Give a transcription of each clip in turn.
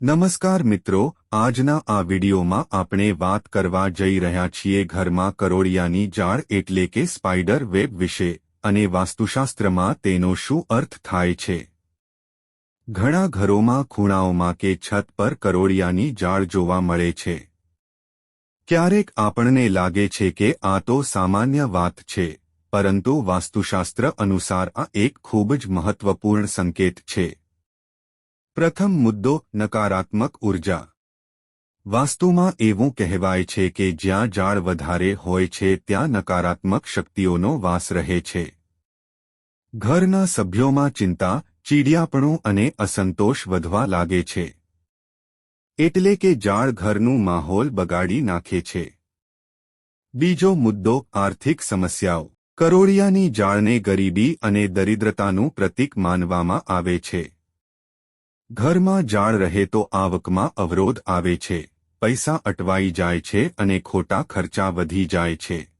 નમસ્કાર મિત્રો, આજના આ વિડિયોમાં આપણે વાત કરવા જઈ રહ્યા છીએ ઘરમાં કરોળિયાની જાળ એટલે કે સ્પાઈડર વેબ વિશે અને વાસ્તુશાસ્ત્રમાં તેનો શું અર્થ થાય છે. ઘણા ઘરોમાં ખૂણાઓમાં કે છત પર કરોળિયાની જાળ જોવા મળે છે. ક્યારેક આપણને લાગે છે કે આ તો સામાન્ય વાત છે, પરંતુ વાસ્તુશાસ્ત્ર અનુસાર આ એક ખૂબ જ મહત્વપૂર્ણ સંકેત છે. પ્રથમ મુદ્દો, નકારાત્મક ઊર્જા. વાસ્તુમાં એવું કહેવાય છે કે જ્યાં જાળ વધારે હોય છે, ત્યાં નકારાત્મક શક્તિઓનો વાસ રહે છે. ઘરના સભ્યોમાં ચિંતા, ચીડિયાપણું અને અસંતોષ વધવા લાગે છે. એટલે કે જાળ ઘરનું માહોલ બગાડી નાખે છે. બીજો મુદ્દો, આર્થિક સમસ્યાઓ. કરોડિયાની જાળને ગરીબી અને દરિદ્રતાનું પ્રતીક માનવામાં આવે છે. ઘરમાં જાળ રહે તો આવકમાં અવરોધ આવે છે. પૈસા અટવાઈ જાય છે અને ખોટા ખર્ચા વધી જાય છે.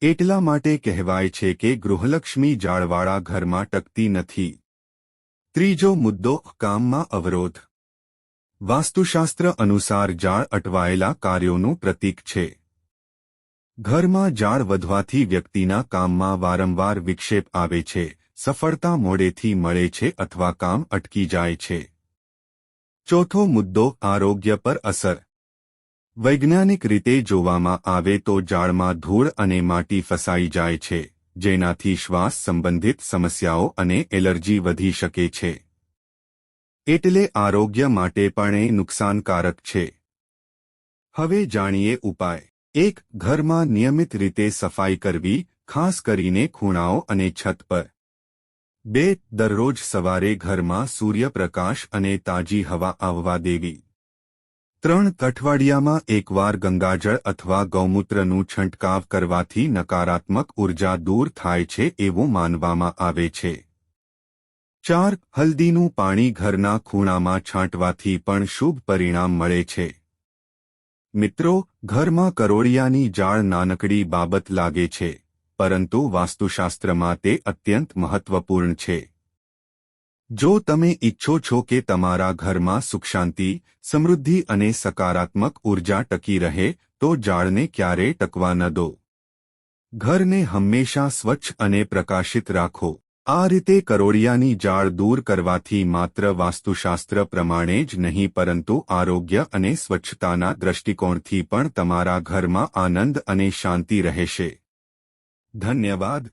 એટલા માટે કહેવાય છે કે ગૃહલક્ષ્મી જાળવાળા ઘરમાં ટકતી નથી. ત્રીજો મુદ્દો, કામમાં અવરોધ. વાસ્તુશાસ્ત્ર અનુસાર જાળ અટવાયેલા કાર્યોનું પ્રતીક છે. ઘરમાં જાળ વધવાથી વ્યક્તિના કામમાં વારંવાર વિક્ષેપ આવે છે. સફળતા મોડેથી મળે છે અથવા કામ અટકી જાય છે. ચોથો મુદ્દો, આરોગ્ય પર અસર. વૈજ્ઞાનિક રીતે જોવામાં આવે તો જાળમાં ધૂળ અને માટી ફસાઈ જાય છે, જેનાથી શ્વાસ સંબંધિત સમસ્યાઓ અને એલર્જી વધી શકે છે. એટલે આરોગ્ય માટે પણ એ નુકસાનકારક છે. હવે જાણીએ ઉપાય. એક, ઘરમાં નિયમિત રીતે સફાઈ કરવી, ખાસ કરીને ખૂણાઓ અને છત પર. બે, દરરોજ સવારે ઘરમાં સૂર્યપ્રકાશ અને તાજી હવા આવવા દેવી. ત્રણ અઠવાડિયામાં એકવાર ગંગાજળ અથવા ગૌમૂત્રનું છંટકાવ કરવાથી નકારાત્મક ઊર્જા દૂર થાય છે એવું માનવામાં આવે છે. ચાર, હલ્દીનું પાણી ઘરના ખૂણામાં છાંટવાથી પણ શુભ પરિણામ મળે છે. મિત્રો, ઘરમાં કરોળિયાની જાળ નાનકડી બાબત લાગે છે. પરંતુ વાસ્તુશાસ્ત્રમાં તે અત્યંત મહત્વપૂર્ણ છે. જો તમે ઈચ્છો છો કે તમારા ઘરમાં સુખશાંતિ, સમૃદ્ધિ અને સકારાત્મક ઊર્જા ટકી રહે, તો જાળને ક્યારેય ટકવા ન દો. ઘરને હંમેશા સ્વચ્છ અને પ્રકાશિત રાખો. આ રીતે કરોડિયાની જાળ દૂર કરવાથી માત્ર વાસ્તુશાસ્ત્ર પ્રમાણે જ નહીં, પરંતુ આરોગ્ય અને સ્વચ્છતાના દ્રષ્ટિકોણથી પણ તમારા ઘરમાં આનંદ અને શાંતિ રહેશે. ધન્યવાદ.